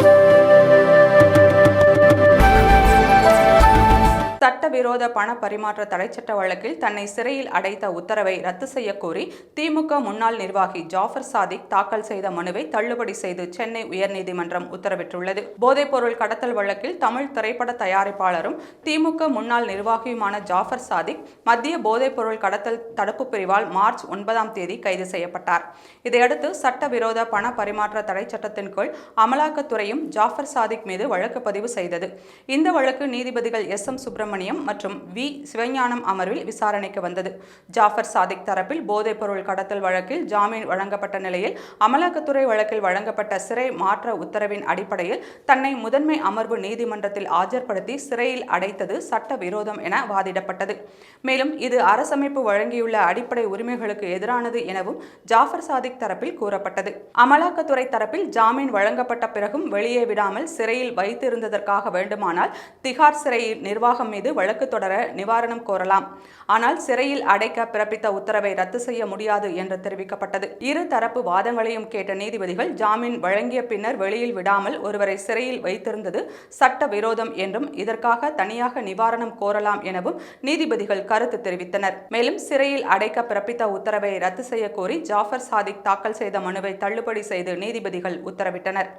Thank you. சட்டவிரோத பண பரிமாற்ற தடைச்சட்ட வழக்கில் தன்னை சிறையில் அடைத்த உத்தரவை ரத்து செய்யக்கோரி திமுக முன்னாள் நிர்வாகி ஜாஃபர் சாதிக் தாக்கல் செய்த மனுவை தள்ளுபடி செய்து சென்னை உயர்நீதிமன்றம் உத்தரவிட்டுள்ளது. போதைப்பொருள் கடத்தல் வழக்கில் தமிழ் திரைப்பட தயாரிப்பாளரும் திமுக முன்னாள் நிர்வாகியுமான ஜாஃபர் சாதிக் மத்திய போதைப்பொருள் கடத்தல் தடுப்பு பிரிவால் மார்ச் ஒன்பதாம் தேதி கைது செய்யப்பட்டார். இதையடுத்து சட்டவிரோத பண பரிமாற்ற தடைச்சட்டத்தின் கீழ் அமலாக்கத்துறையும் ஜாஃபர் சாதிக் மீது வழக்கு பதிவு செய்தது. இந்த வழக்கு நீதிபதிகள் எஸ் எம் சுப்பிரமணியம் மற்றும் வி. சிவஞானம் அமர்வில் விசாரணைக்கு வந்தது. ஜாஃபர் சாதிக் தரப்பில் போதைப்பொருள் கடத்தல் வழக்கில் ஜாமீன் வழங்கப்பட்ட நிலையில் அமலாக்கத்துறை வழக்கில் வழங்கப்பட்ட சிறை மாற்ற உத்தரவின் அடிப்படையில் தன்னை முதன்மை அமர்வு நீதிமன்றத்தில் ஆஜர்படுத்தி சிறையில் அடைத்தது சட்ட விரோதம் என வாதிடப்பட்டது. மேலும் இது அரசமைப்பு வழங்கியுள்ள அடிப்படை உரிமைகளுக்கு எதிரானது எனவும் ஜாஃபர் சாதிக் தரப்பில் கூறப்பட்டது. அமலாக்கத்துறை தரப்பில் ஜாமீன் வழங்கப்பட்ட பிறகும் வெளியே விடாமல் சிறையில் வைத்திருந்ததற்காக வேண்டுமானால் திகார் சிறையில் நிர்வாகம் மீது வழக்கு தொடர நிவாரணம் கோரலாம். ஆனால் சிறையில் அடைக்க பிறப்பித்த உத்தரவை ரத்து செய்ய முடியாது என்று தெரிவிக்கப்பட்டது. இரு தரப்பு வாதங்களையும் கேட்ட நீதிபதிகள் ஜாமீன் வழங்கிய பின்னர் வெளியில் விடாமல் ஒருவரை சிறையில் வைத்திருந்தது சட்ட விரோதம் என்றும் இதற்காக தனியாக நிவாரணம் கோரலாம் எனவும் நீதிபதிகள் கருத்து தெரிவித்தனர். மேலும் சிறையில் அடைக்க பிறப்பித்த உத்தரவை ரத்து செய்ய கோரி ஜாஃபர் சாதிக் தாக்கல் செய்த மனுவை தள்ளுபடி செய்து நீதிபதிகள் உத்தரவிட்டனர்.